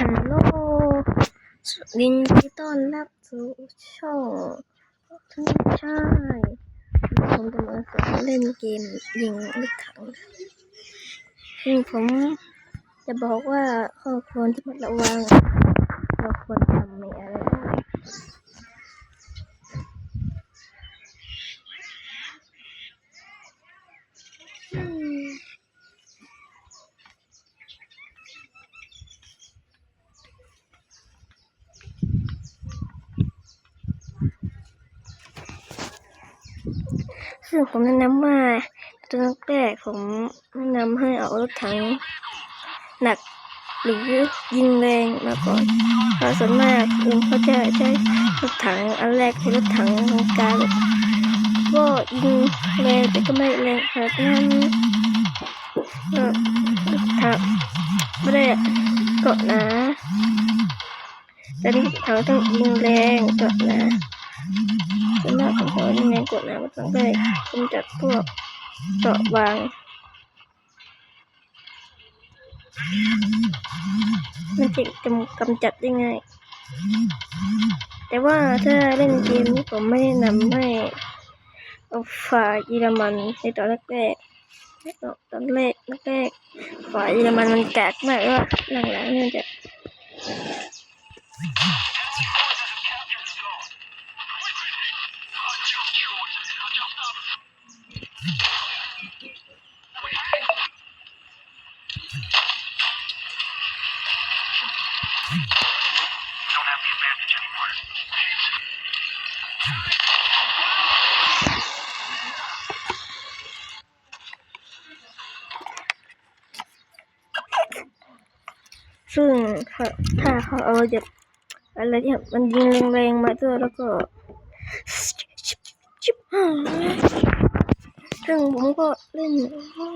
ฮัลโหลยินดีต้อนรับสู่ช่องทุกชายผมจะมาสอนเล่นเกมยิงลูกถังซึ่งผมจะบอกว่าข้อควรที่มันระวังเราควรทำในอะไร ซึ่งผมแนะนำว่าตัวแรกผมแนะนำให้เอารถถังหนักหรือยิงแรงมาก่อนเพราะส่วนมากคนเขาจะใช้รถถังอันแรกคือรถถังทางการก็ยิงแรงแต่ก็ไม่แรงขนาดนั้นก็รถถังไม่ได้เกาะหนาแต่รถถังต้องยิงแรงเกาะนาส่วน มากของเขาในกดน้ำมันต้องได้กำจัดพวกเกาะบางมันจะกำกำจัดได้ง่าย แต่ว่าถ้าเล่นเกมนี้ผมไม่แนะนำให้เอาฝ่ายเยอรมันในตอนแรกๆตอนแรกแรกฝ่ายเยอรมันมันแกกมากว่าหลังๆเนี่ยจะ ถ้าเขาเอาจะอะไรที่มันยิงแรงๆมาตัวแล้วก็ชิบหายซึ่งผมก็เล่นไม่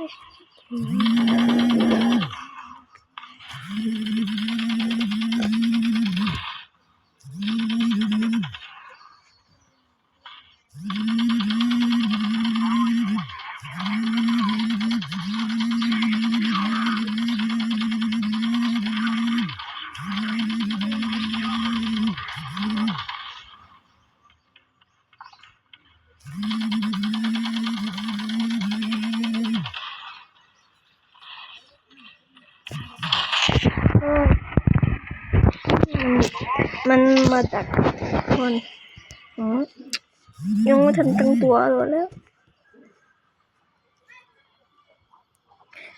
ยังไม่ทันตั้งตัวเลยแล้ว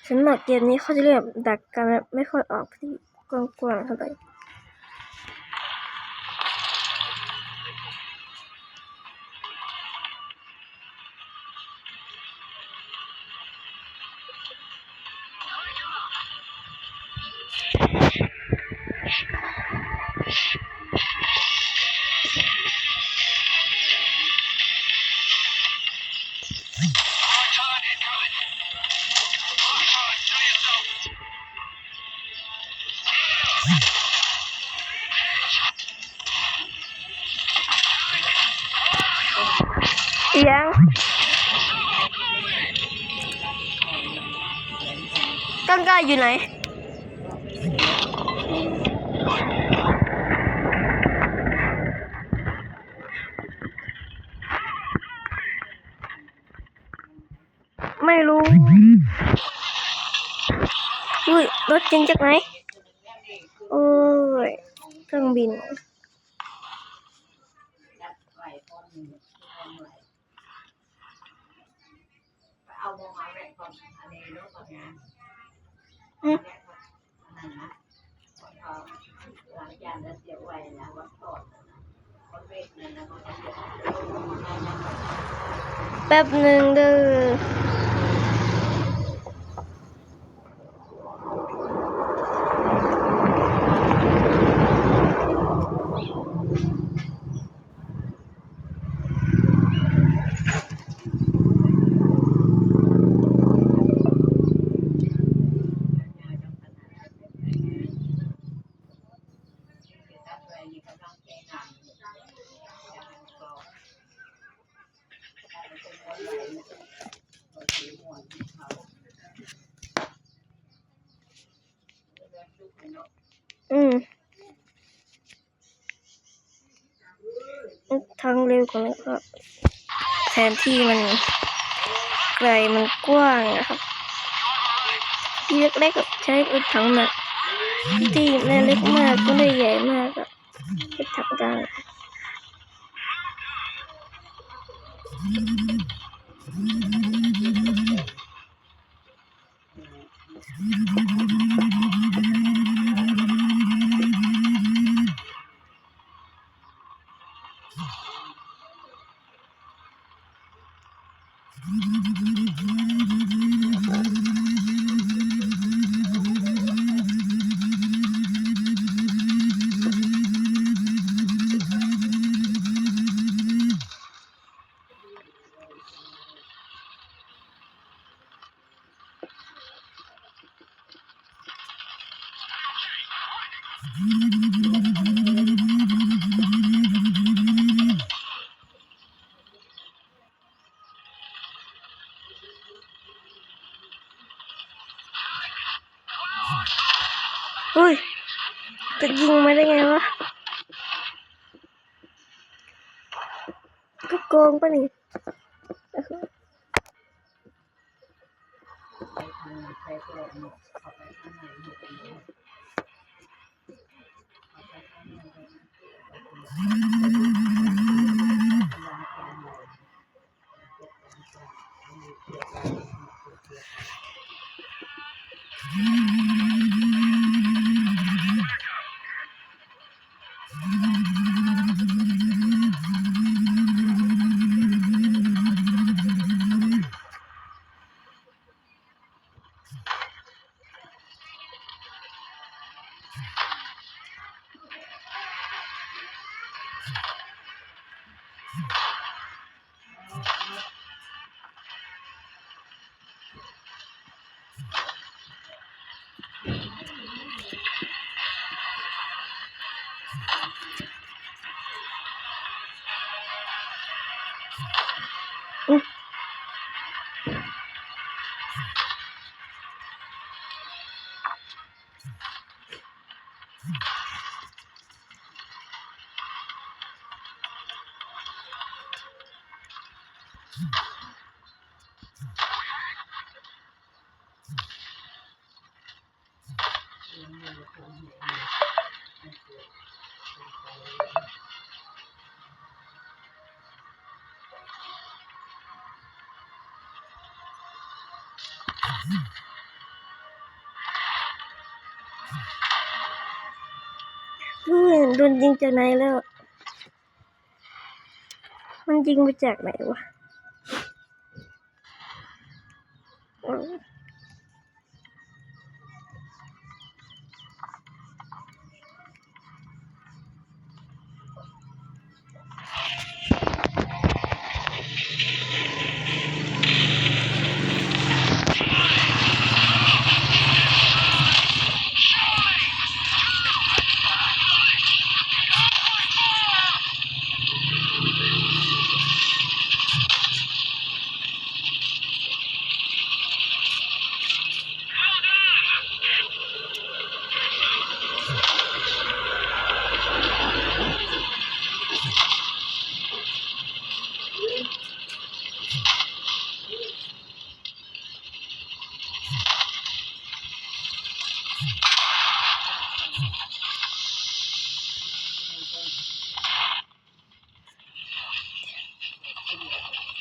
ฉันบอกเกมนี้เขาจะเรียกดักกันไม่ค่อยออกที่กว้างๆเท่าไหร่ ยังก้างก้าอยู่ไหนไม่รู้อุ้ยรถจริงจากไหนโอ้ยเค รื่องบินเอามองเอา อืมทางเร็วกว่านี้ก็แทนที่มันไกลมันกว้างนะครับที่เล็กๆกัใช้รดถังหนักที่แม่เล็กมากก็ได้ใหญ่มากกับรถถังกลาง เฮ้ยจะยิงมาได้ไงวะก็โกงปะนี่า โดนยิงจากไหนแล้ว มันยิงมาจากไหนวะ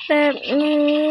แบบนี้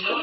เ